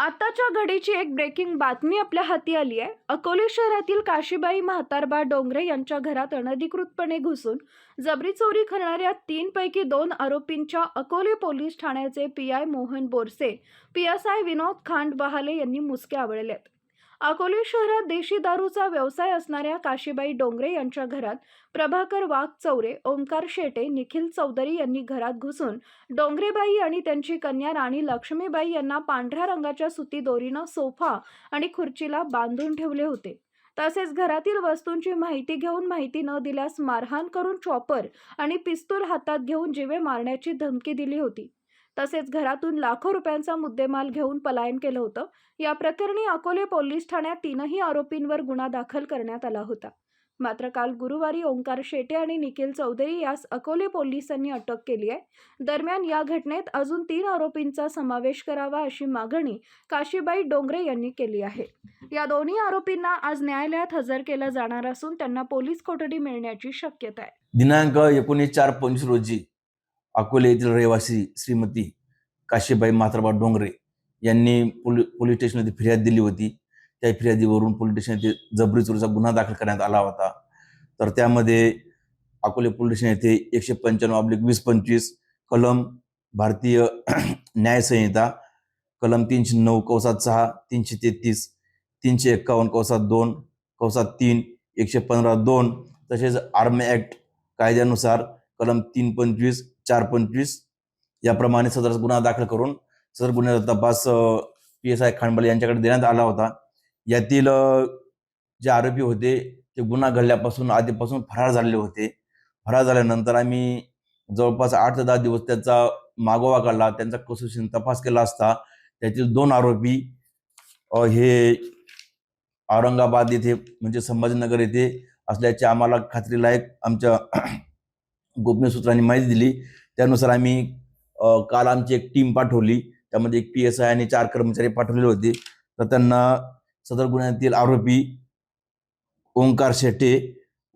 आताच्या घडीची एक ब्रेकिंग बातमी आपल्या हाती आली आहे. अकोले शहरातील काशीबाई म्हातारबा डोंगरे यांच्या घरात अनधिकृतपणे घुसून जबरी चोरी करणाऱ्या तीनपैकी दोन आरोपींच्या अकोले पोलीस ठाण्याचे P I Mohan Borse P S I Vinod Khandbahale यांनी मुसके आवळल्यात. अकोले शहरात देशी दारूचा व्यवसाय असणाऱ्या काशीबाई डोंगरे यांच्या घरात प्रभाकर वाघ चौरे ओंकार शेटे निखिल चौधरी यांनी घरात घुसून डोंगरेबाई आणि त्यांची कन्या राणी लक्ष्मीबाई यांना पांढऱ्या रंगाच्या सुती दोरीनं सोफा आणि खुर्चीला बांधून ठेवले होते. तसेच घरातील वस्तूंची माहिती घेऊन माहिती न दिल्यास मारहाण करून चॉपर आणि पिस्तूल हातात घेऊन जिवे मारण्याची धमकी दिली होती. तसेच घरातून लाखो रुपयांचा मुद्देमाल घेऊन पलायन केलं होतं. या प्रकरणी अकोले पोलीस ठाण्यात तीनही आरोपींवर गुन्हा दाखल करण्यात आला होता. मात्र काल गुरुवारी ओंकार शेटे आणि निखिल चौधरी यास अकोले पोलिसांनी अटक केली आहे. दरम्यान या घटनेत अजून तीन आरोपींचा समावेश करावा अशी मागणी काशीबाई डोंगरे यांनी केली आहे. या दोन्ही आरोपींना आज न्यायालयात हजर केलं जाणार असून त्यांना पोलीस कोठडी मिळण्याची शक्यता आहे. दिनांक एकोणीस चार पंचवीस रोजी अकोले येथील रहिवासी श्रीमती काशीबाई मात्रबा डोंगरे यांनी पोली पोलीस स्टेशनमध्ये फिर्याद दिली होती. त्या फिर्यादीवरून पोलीस स्टेशन येथे जबरी चोरीचा गुन्हा दाखल करण्यात आला होता. तर त्यामध्ये अकोले पोलीस स्टेशन येथे एकशे पंच्याण्णव अब्लिक वीस पंचवीस कलम भारतीय न्यायसंहिता कलम तीनशे नऊ कौसात सहा तीनशे तेहतीस तीनशे एक्कावन्न कौसात दोन कौसात तीन एकशे पंधरा दोन तसेच आर्मी ॲक्ट कायद्यानुसार कलम तीन पंचवीस चार पंचवीस याप्रमाणे सदर गुन्हा दाखल करून सदर गुन्ह्याचा तपास पी एस आय खांडबल यांच्याकडे देण्यात आला होता. यातील जे आरोपी होते ते गुन्हा घडल्यापासून आधीपासून फरार झालेले होते. फरार झाल्यानंतर आम्ही जवळपास आठ ते दहा दिवस त्याचा मागोवा काढला त्यांचा कसोशीने तपास केला असता त्यातील दोन आरोपी हे औरंगाबाद येथे म्हणजे संभाजीनगर येथे असल्याचे आम्हाला खात्रीलायक आमच्या गोपनीय सूत्रांनी माहिती दिली. त्यानुसार आम्ही काल आमची एक टीम पाठवली. त्यामध्ये एक पी एस आय आणि चार कर्मचारी पाठवलेले होते. तर त्यांना सदर गुन्ह्यातील आरोपी ओंकार शेट्टे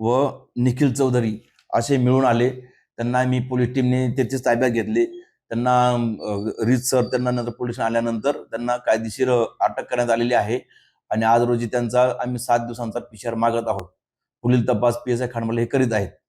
व निखिल चौधरी असे मिळून आले. त्यांना आम्ही पोलीस टीमने तेथेच ताब्यात घेतले. त्यांना रीतसर त्यांना नंतर पोलीस आल्यानंतर त्यांना कायदेशीर अटक करण्यात आलेली आहे. आणि आज रोजी त्यांचा आम्ही सात दिवसांचा पिशार मागत आहोत. पुढील तपास पी एस आय खांडमल हे करीत आहेत.